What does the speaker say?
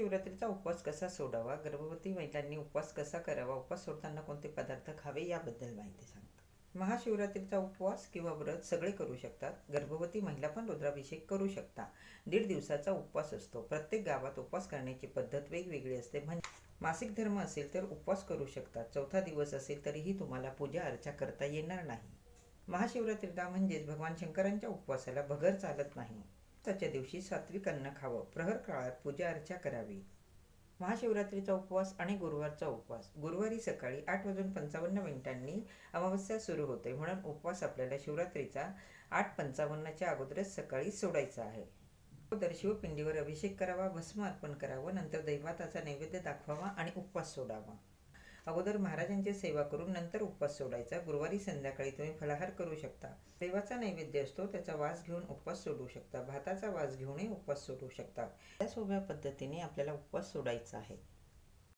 शिवरात्रीचा उपवास कसा सोडावा? गर्भवती महिलांनी उपवास कसा करावा? उपवास सोडताना कोणते पदार्थ खावे याबद्दल माहिती सांगतात. महाशिवरात्रीचा उपवास किंवा व्रत सगळे करू शकतात. गर्भवती महिला पण रुद्राभिषेक करू शकता. दीड दिवसाचा उपवास असतो. प्रत्येक गावात उपवास करण्याची पद्धत वेगवेगळी असते. म्हणजे मासिक धर्म असेल तर उपवास करू शकतात. चौथा दिवस असेल तरीही तुम्हाला पूजा अर्चा करता येणार नाही. महाशिवरात्रीला म्हणजेच भगवान शंकरांच्या उपवासाला भगर चालत नाही. त्याच्या दिवशी सात्विक अन्न खावं. प्रहर काळात पूजा अर्चा करावी. महाशिवरात्रीचा उपवास आणि गुरुवारचा उपवास. गुरुवारी सकाळी आठ वाजून पंचावन्न मिनिटांनी अमावस्या सुरू होते. म्हणून उपवास आपल्याला शिवरात्रीचा आठ पंचावन्नच्या अगोदरच सकाळी सोडायचा आहे. अगोदर शिवपिंडीवर अभिषेक करावा भस्म अर्पण करावं नंतर दैवाताचा नैवेद्य दाखवावा आणि उपवास सोडावा. अगोदर महाराजांची सेवा करून नंतर उपवास सोडायचा. गुरुवारी संध्याकाळी तुम्ही फलाहार करू शकता. देवाचा नैवेद्य असतो त्याचा वास घेऊन उपवास सोडू शकता. भाताचा वास घेऊनही उपवास सोडू शकता. या सोप्या पद्धतीने आपल्याला उपवास सोडायचा आहे.